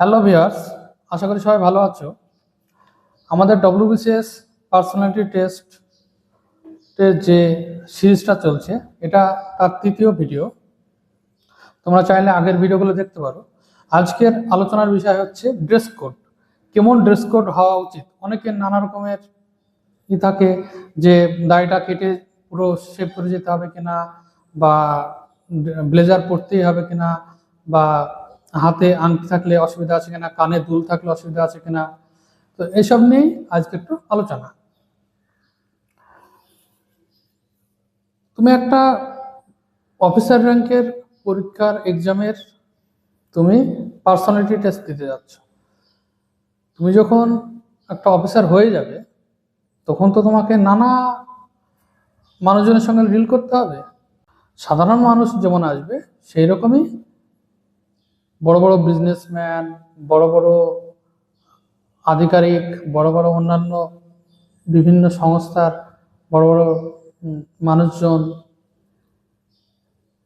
Hello viewers আশা করি সবাই ভালো আছো। আমাদের ডব্লিউবিসিএস পার্সোনালিটি টেস্ট যে সিরিজটা চলছে, এটা তার তৃতীয় ভিডিও তোমরা চাইলে আগের ভিডিওগুলো দেখতে পারো। আজকের আলোচনার বিষয় হচ্ছে ড্রেস কোড কেমন ড্রেস কোড হওয়া উচিত? অনেকের নানা রকমের ই থাকে যে দাড়িটা কেটে পুরো শেপ করে যেতে হবে কিনা, বা ব্লেজার পরতেই হবে কিনা, বা হাতে আংটি থাকলে অসুবিধা আছে কিনা, কানে দুল থাকলে অসুবিধা আছে কিনা, তো এসব নিয়েই আজকে একটু আলোচনা। তুমি একটা অফিসার র্যাঙ্কের পরীক্ষার এক্সামের তুমি পার্সোনালিটি টেস্ট দিতে যাচ্ছ। তুমি যখন একটা অফিসার হয়ে যাবে, তখন তো তোমাকে নানা মানুষজনের সঙ্গে ডিল করতে হবে। সাধারণ মানুষ যেমন আসবে সেই রকমই বড় বড় বিজনেসম্যান বড় বড় আধিকারিক, বড় বড় অন্যান্য বিভিন্ন সংস্থার বড় বড় মানুষজন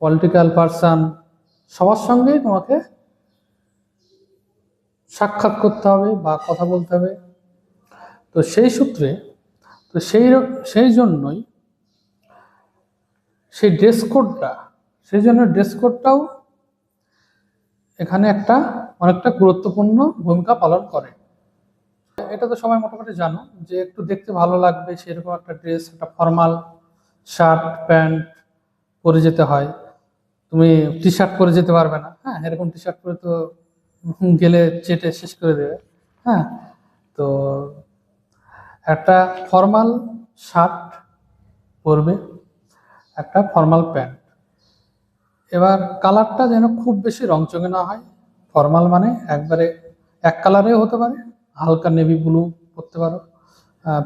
পলিটিক্যাল পার্সন সবার সঙ্গেই তোমাকে সাক্ষাৎ করতে হবে বা কথা বলতে হবে। তো সেই সূত্রে, তো সেই সেই জন্যই সেই ড্রেস কোডটা সেই জন্য ড্রেস কোডটাও এখানে একটা অনেকটা গুরুত্বপূর্ণ ভূমিকা পালন করে। এটা তো সবাই মোটামুটি জানো যে একটু দেখতে ভালো লাগবে, সেরকম একটা ড্রেস, একটা ফর্মাল শার্ট, প্যান্ট পরে যেতে হয়। তুমি টি শার্ট পরে যেতে পারবে না। হ্যাঁ এরকম টি শার্ট পরে তো গেলে চেটে শেষ করে দেবে। হ্যাঁ তো একটা ফর্মাল শার্ট পরবে, একটা ফর্মাল প্যান্ট। এবার কালারটা যেন খুব বেশি রংচঙে না হয় ফর্মাল মানে একবারে এক কালারেও হতে পারে, হালকা নেভি ব্লু পরতে পারো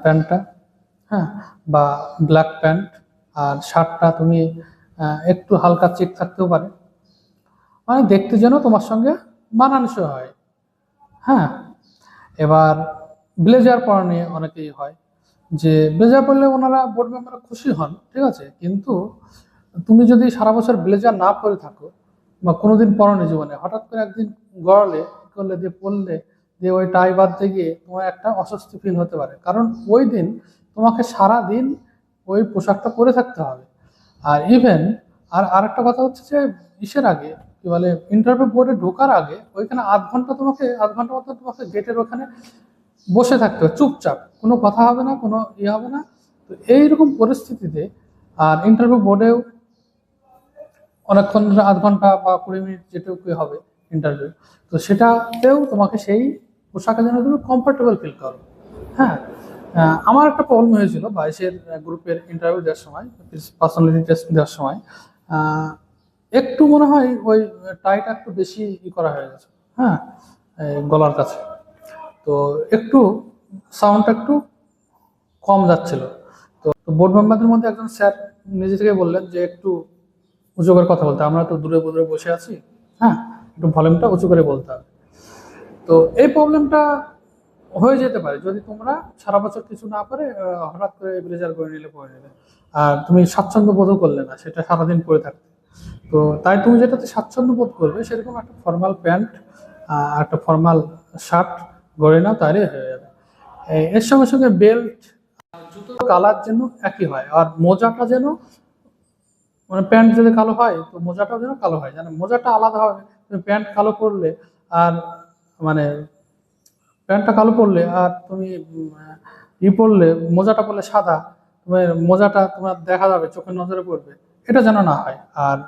প্যান্টটা হ্যাঁ বা ব্ল্যাক প্যান্ট, আর শার্টটা তুমি একটু হালকা চেক থাকতেও পারে। মানে দেখতে যেন তোমার সঙ্গে মানানসই হয় হ্যাঁ। এবার ব্লেজার পরা নিয়ে অনেকেই হয়, যে ব্লেজার পরলে ওনারা বোর্ড মেম্বার খুশি হন, ঠিক আছে, কিন্তু তুমি যদি সারা বছর ব্লেজার না পরে থাকো বা কোনোদিন পরনি জীবনে, হঠাৎ করে একদিন গড়ালে, করলে, দিয়ে পরলে দিয়ে ওই টাই বাঁধতে গিয়ে তোমার একটা অস্বস্তি ফিল হতে পারে। কারণ ওই দিন তোমাকে সারা দিন ওই পোশাকটা পরে থাকতে হবে। আর ইভেন আর আরেকটা কথা হচ্ছে যে ইসের আগে, কি বলে ইন্টারভিউ বোর্ডে ঢোকার আগে, ওইখানে আধ ঘণ্টা তোমাকে, আধ ঘণ্টা মতো তোমাকে গেটের ওখানে বসে থাকতে হবে, চুপচাপ। কোনো কথা হবে না, কোনো ইয়ে হবে না। তো এইরকম পরিস্থিতিতে, আর ইন্টারভিউ বোর্ডেও অনেকক্ষণ ধরে আধ ঘণ্টা বা কুড়ি মিনিট যেটুকু হবে ইন্টারভিউ তো সেটাতেও তোমাকে সেই পোশাকের জন্য তুমি কমফোর্টেবল ফিল করো। হ্যাঁ আমার একটা প্রবলেম হয়েছিল বাইশের গ্রুপের ইন্টারভিউ দেওয়ার সময় পার্সোনালিটি টেস্ট দেওয়ার সময় একটু মনে হয় ওই টাইটা একটু বেশি ই করা হয়ে গেছে হ্যাঁ গলার কাছে। তো একটু সাউন্ডটা একটু কম যাচ্ছিল। তো বোর্ড মেম্বারদের মধ্যে একজন স্যার নিজে থেকে বললেন যে একটু উঁচু করে কথা বলতে আমরা তো দূরে দূরে বসে আছি। হ্যাঁ একটু ভলিউমটা উঁচু করে বলতে হবে। তো এই প্রবলেমটা হয়ে যেতে পারে যদি তোমরা সারা বছর কিছু না পারে হঠাৎ করে ব্লেজার করে নিলে পরে নিলে আর তুমি স্বাচ্ছন্দ্য বোধও করলে না, সেটা সারাদিন পরে থাকতে। তো তাই তুমি যেটাতে স্বাচ্ছন্দ্য বোধ করবে, সেরকম একটা ফর্মাল প্যান্ট আর একটা ফর্মাল শার্ট গড়ে নাও তাহলে হয়ে যাবে। এর সঙ্গে সঙ্গে বেল্ট জুতোর কালার যেন একই হয়, আর মোজাটা যেন মানে প্যান্ট যদি কালো হয়, তো মোজাটাও যেন কালো হয়। যেন মোজাটা আলাদা হবে। তুমি প্যান্ট কালো পরলে আর মানে প্যান্টটা কালো পরলে আর তুমি ই পরলে, মোজাটা পরলে সাদা, তোমার মোজাটা তোমার দেখা যাবে, চোখের নজরে পড়বে। এটা যেন না হয়। আর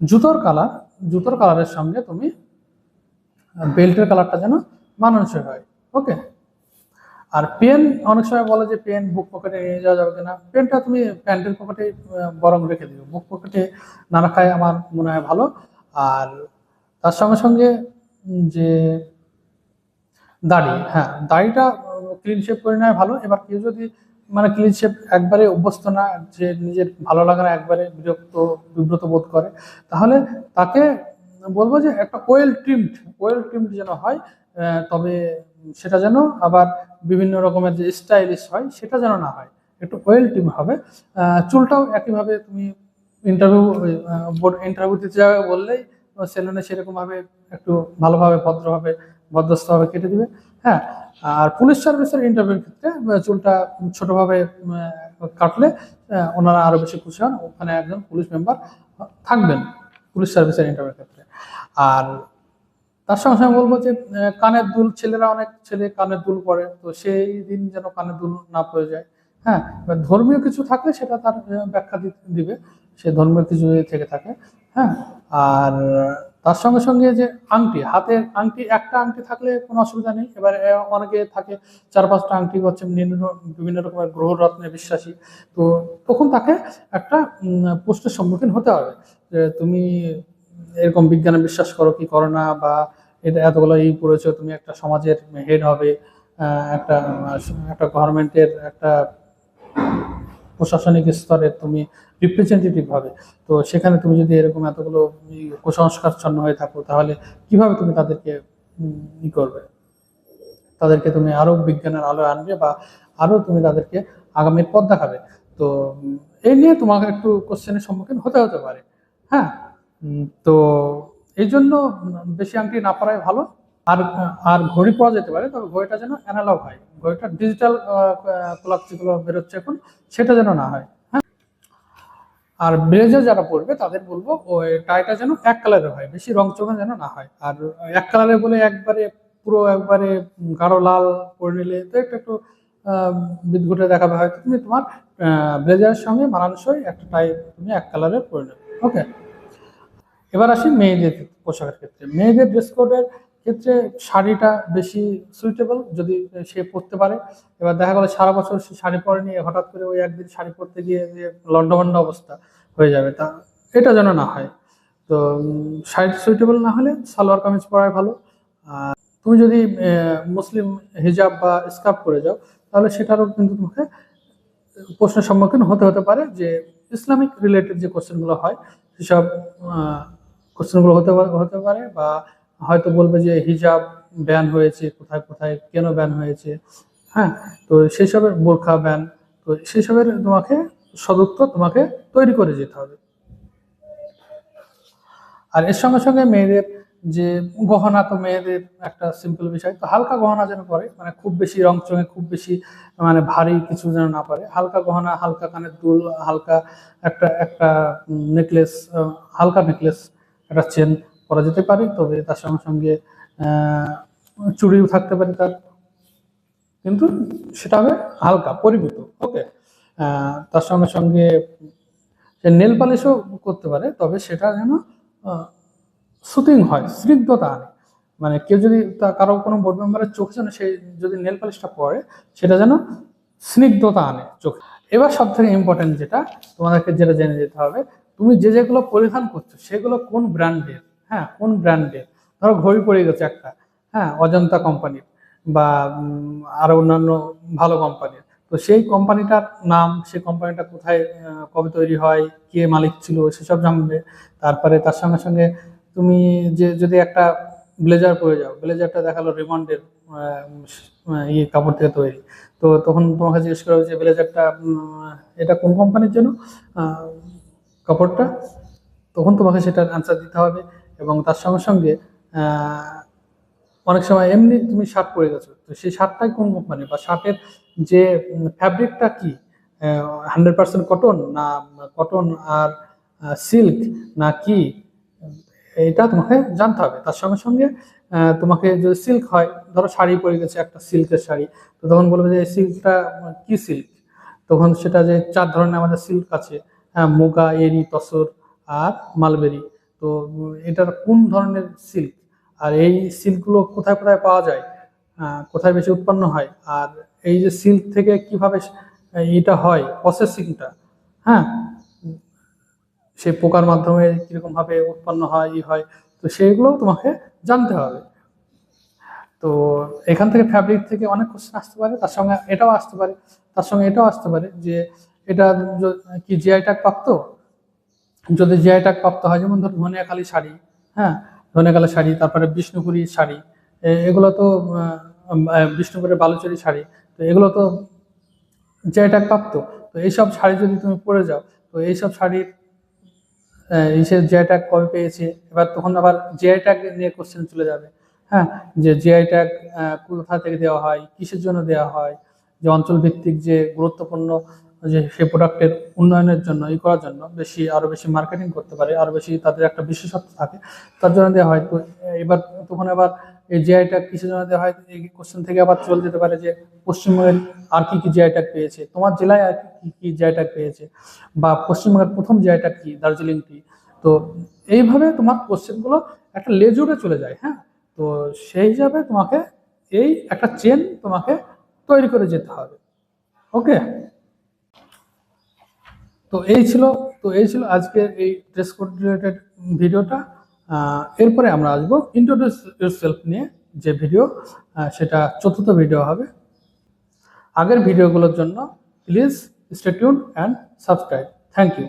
জুতোর কালার, জুতোর কালারের সঙ্গে তুমি বেল্টের কালারটা যেন মানানসই হয়। ওকে আর পেন, অনেক সময় বলে যে পেন বুক পকেটে নিয়ে যাওয়া যাবে কিনা? পেনটা তুমি প্যান্টের পকেটে বরং রেখে দিও। বুক পকেটে না রাখাই আমার মনে হয় ভালো। আর তার সঙ্গে সঙ্গে যে দাড়ি হ্যাঁ দাড়িটা ক্লিন শেপ করে নেওয়া ভালো। এবার কেউ যদি মানে ক্লিন শেপ একবারে অভ্যস্ত না, যে নিজের ভালো লাগে না, একবারে বিরক্ত, বিব্রত বোধ করে, তাহলে তাকে বলব যে একটা ওয়েল ট্রিমড ওয়েল ট্রিমড যেন হয় তবে সেটা যেন আবার বিভিন্ন রকমের যে স্টাইলিশ হয়, সেটা যেন না হয়। একটু ওয়েল টিম হবে। চুলটাও একইভাবে তুমি ইন্টারভিউ ইন্টারভিউ দিতে যাবে বললেই সেলুনে সেরকমভাবে একটু ভালোভাবে, ভদ্রভাবে ভদ্রস্থভাবে কেটে দিবে। হ্যাঁ আর পুলিশ সার্ভিসের ইন্টারভিউর ক্ষেত্রে চুলটা ছোটোভাবে কাটলে ওনারা আরও বেশি খুশি হন। ওখানে একজন পুলিশ মেম্বার থাকবেন পুলিশ সার্ভিসের ইন্টারভিউর ক্ষেত্রে। আর তার সঙ্গে সঙ্গে বলব যে কানের দুল, ছেলেরা অনেক ছেলে কানের দুল পরে, তো সেই দিন যেন কানের দুল না পড়ে যায়। হ্যাঁ এবার ধর্মীয় কিছু থাকলে সেটা তার ব্যাখ্যা দিবে, সে ধর্মীয় কিছু থেকে থাকে। হ্যাঁ আর তার সঙ্গে সঙ্গে যে আংটি, হাতের আংটি, একটা আংটি থাকলে কোনো অসুবিধা নেই। এবার অনেকে থাকে, চার পাঁচটা আংটি হচ্ছে বিভিন্ন রকমের গ্রহ রত্নে বিশ্বাসী। তো তখন তাকে একটা প্রশ্নের সম্মুখীন হতে হবে যে, তুমি এরকম বিজ্ঞানে বিশ্বাস করো কি করো না, বা এটা এতগুলো এই পড়েছো, তুমি একটা সমাজের হেড হবে একটা একটা গভর্নমেন্টের একটা প্রশাসনিক স্তরে তুমি রিপ্রেজেন্টেটিভ হবে। তো সেখানে তুমি যদি এরকম এতগুলো ই কুসংস্কারচ্ছন্ন হয়ে থাকো, তাহলে কীভাবে তুমি তাদেরকে ই করবে? তাদেরকে তুমি আরও বিজ্ঞানের আলো আনবে বা আরও তুমি তাদেরকে আগামীর পথ দেখাবে। তো এই নিয়ে তোমাকে একটু কোশ্চেনের সম্মুখীন হতে হতে পারে। হ্যাঁ? তো এই জন্য বেশি আংটি না পরাই ভালো। আর আর ঘড়ি পরা যেতে পারে তবে ঘড়িটা যেন অ্যানালগ হয়। ঘড়িটা ডিজিটাল ক্লক যেগুলো বেরোচ্ছে এখন সেটা যেন না হয়। হ্যাঁ? আর ব্লেজার যারা পরবে তাদের বলব ওই টাইটা যেন এক কালারের হয় বেশি রং চঙা যেন না হয়। আর এক কালারের বলে একবারে পুরো একবারে গাঢ় লাল পরে নিলে তো একটু একটু আহ, বিদঘুটে দেখাবে। হয়তো তুমি তোমার ব্লেজারের সঙ্গে মানানসই একটা টাই তুমি এক কালারের পরে নেবে। ওকে এবার আসি মেয়েদের পোশাকের ক্ষেত্রে। মেয়েদের ড্রেস কোডের ক্ষেত্রে শাড়িটা বেশি সুইটেবল যদি সে পরতে পারে। এবার দেখা গেলো সারা বছর সে শাড়ি পরেনি, হঠাৎ করে ওই একদিন শাড়ি পরতে গিয়ে যে লন্ডভন্ড অবস্থা হয়ে যাবে, তা এটা যেন না হয়। তো শাড়ি সুইটেবল না হলে সালোয়ার কামিজ পরাই ভালো। তুমি যদি মুসলিম হিজাব বা স্কার্ফ পরে যাও, তাহলে সেটারও কিন্তু তোমাকে প্রশ্নের সম্মুখীন হতে হতে পারে যে ইসলামিক রিলেটেড যে কোশ্চেনগুলো হয়, সেসব কোশ্চেনগুলো হতে হতে পারে বা হয়তো বলবে যে হিজাব ব্যান হয়েছে, কোথায় কোথায়, কেন ব্যান হয়েছে হ্যাঁ? তো সেসবের বোরখা ব্যান তো সেসবের তোমাকে সদুত্তর তোমাকে তৈরি করে যেতে হবে। আর এর সঙ্গে সঙ্গে মেয়েদের যে গহনা, তো মেয়েদের একটা সিম্পল বিষয়, তো হালকা গহনা যেন পরে মানে খুব বেশি রং চঙে, খুব বেশি মানে ভারী কিছু যেন না পারে, হালকা গহনা, হালকা কানের দুল, হালকা একটা একটা নেকলেস হালকা নেকলেস একটা চেন করা যেতে পারে, তবে তার সঙ্গে সঙ্গে চুড়িও থাকতে পারে তার। কিন্তু সেটা হবে হালকা, পরিমিত ওকে তার সঙ্গে সঙ্গে সে নেল পালিশও করতে পারে, তবে সেটা যেন সুতিং হয়, স্নিগ্ধতা আনে। মানে কেউ যদি তা কারও কোনো বোর্ড মেম্বারের চোখে যেন সেই যদি নেল পালিশটা পরে, সেটা যেন স্নিগ্ধতা আনে চোখে। এবার সব থেকে ইম্পর্টেন্ট যেটা, তোমাদেরকে যেটা জেনে যেতে হবে তুমি যে যেগুলো পরিধান করছ, সেগুলো কোন ব্র্যান্ডের হ্যাঁ কোন ব্র্যান্ডের ধরো ঘড়ি পড়ে গেছে একটা হ্যাঁ অজন্তা কোম্পানির বা আরও অন্যান্য ভালো কোম্পানির তো সেই কোম্পানিটার নাম, সেই কোম্পানিটা কোথায় কবে তৈরি হয়, কে মালিক ছিল, সেসব জানবে। তারপরে তার সঙ্গে সঙ্গে তুমি যে, যদি একটা ব্লেজার পরে যাও, ব্লেজারটা দেখাল রিমন্ডের ইয়ে কাপড় থেকে তৈরি। তো তখন তোমাকে জিজ্ঞেস করা যে ব্লেজারটা এটা কোন কোম্পানির জন্য? কাপড়টা, তখন তোমাকে সেটার অ্যান্সার দিতে হবে এবং তার সঙ্গে সঙ্গে অনেক সময় এমনি তুমি শার্ট পরে গেছো, তো সেই শার্টটাই কোন কোম্পানি বা শার্টের যে ফ্যাব্রিকটা কি? হান্ড্রেড পার্সেন্ট কটন না কটন আর সিল্ক না কি? এটা তোমাকে জানতে হবে। তার সঙ্গে সঙ্গে তোমাকে যদি সিল্ক হয়, ধরো শাড়ি পরে গেছে একটা সিল্কের শাড়ি, তো তখন বলবে যে সিল্কটা কি সিল্ক তখন সেটা যে চার ধরনের আমাদের সিল্ক আছে মুগা, এরি, তসর আর মালবেরি। তো, এটার কোন ধরনের সিল্ক আর এই সিল্কগুলো কোথায় কোথায় পাওয়া যায়? কোথায় বেশি উৎপন্ন হয়? আর এই যে সিল্ক থেকে কীভাবে এটা হয় প্রসেসিংটা হ্যাঁ সেই পোকার মাধ্যমে কীরকমভাবে উৎপন্ন হয়, ই হয়? তো সেইগুলো তোমাকে জানতে হবে। তো, এখান থেকে ফ্যাব্রিক থেকে অনেক কোশ্চেন আসতে পারে, তার সঙ্গে এটাও আসতে পারে, তার সঙ্গে এটাও আসতে পারে যে এটা কি জিআই ট্যাগ প্রাপ্ত? যদি জিআই ট্যাগ প্রাপ্ত হয় যেমন ধর ধনিয়াখালী শাড়ি হ্যাঁ? ধনিয়াখালী শাড়ি তারপরে বিষ্ণুপুরি শাড়ি এগুলো তো বিষ্ণুপুরের বালুচরি শাড়ি তো এগুলো তো জিআই ট্যাগ প্রাপ্ত। তো এইসব শাড়ি যদি তুমি পরে যাও তো এইসব শাড়ির আহ, এই সে জিআই ট্যাগ কবে পেয়েছে? এবার তখন আবার জিআই ট্যাগ নিয়ে কোশ্চেন চলে যাবে। হ্যাঁ? যে জিআই ট্যাগ কোথা থেকে দেওয়া হয়? কিসের জন্য দেওয়া হয়? যে অঞ্চল ভিত্তিক যে গুরুত্বপূর্ণ যে সেই প্রোডাক্টের উন্নয়নের জন্য, ই করার জন্য বেশি আরও বেশি মার্কেটিং করতে পারে আরও বেশি তাদের একটা বিশেষত্ব থাকে, তার জন্য দেওয়া হয়। তো এবার তখন আবার এই জিআই ট্যাগ কিসের জন্য দেওয়া হয়, এই কোশ্চেন থেকে আবার চলে যেতে পারে যে পশ্চিমবঙ্গের আর কি কি জিআই পেয়েছে, তোমার জেলায় আর কি কি জিআই ট্যাগ পেয়েছে, বা পশ্চিমবঙ্গের প্রথম জিআই ট্যাগ কি, দার্জিলিং টি তো এইভাবে তোমার কোশ্চেনগুলো একটা লেজুরে চলে যায় হ্যাঁ? তো সেই হিসাবে তোমাকে এই একটা চেন তোমাকে তৈরি করে যেতে হবে ওকে তো এই ছিল, তো এই ছিল আজকের এই ড্রেস কোড রিলেটেড ভিডিওটা। এরপরে আমরা আসব ইন্ট্রোডিউস সেলফ নিয়ে যে ভিডিও সেটা চতুর্থ ভিডিও হবে। আগের ভিডিওগুলোর জন্য please stay tuned and subscribe thank you